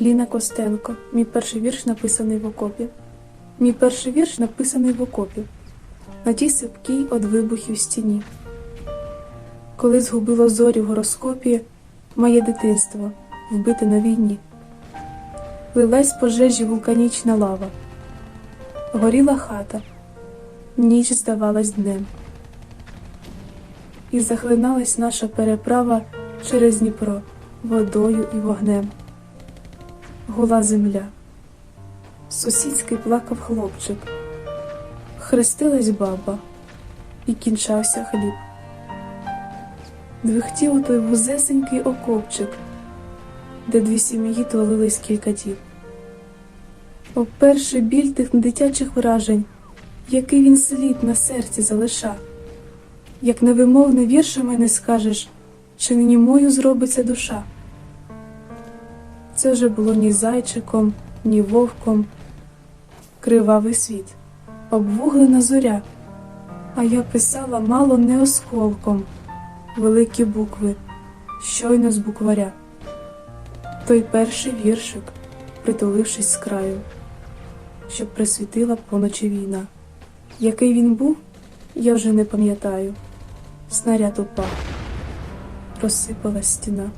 Ліна Костенко. Мій перший вірш написаний в окопі. Мій перший вірш написаний в окопі. На тій сипкій од вибухів стіні. Коли згубило зорі в гороскопі, моє дитинство вбите на війні. Лилась пожежі вулканічна лава. Горіла хата, ніч здавалась днем. І захлиналась наша переправа через Дніпро водою і вогнем. Гула земля. Сусідський плакав хлопчик. Хрестилась баба, і кінчався хліб. Двихтів той вузесенький окопчик, де дві сім'ї тулились кілька діб. О, перший біль тих дитячих вражень, який він слід на серці залиша, як невимовне віршами не скажеш, чи нині мою зробиться душа. Це вже було ні зайчиком, ні вовком, кривавий світ, обвуглена зоря, а я писала мало не осколком великі букви, щойно з букваря. Той перший віршик, притулившись з краю, щоб присвітила поночі війна. Який він був, я вже не пам'ятаю. Снаряд упав, розсипалась стіна.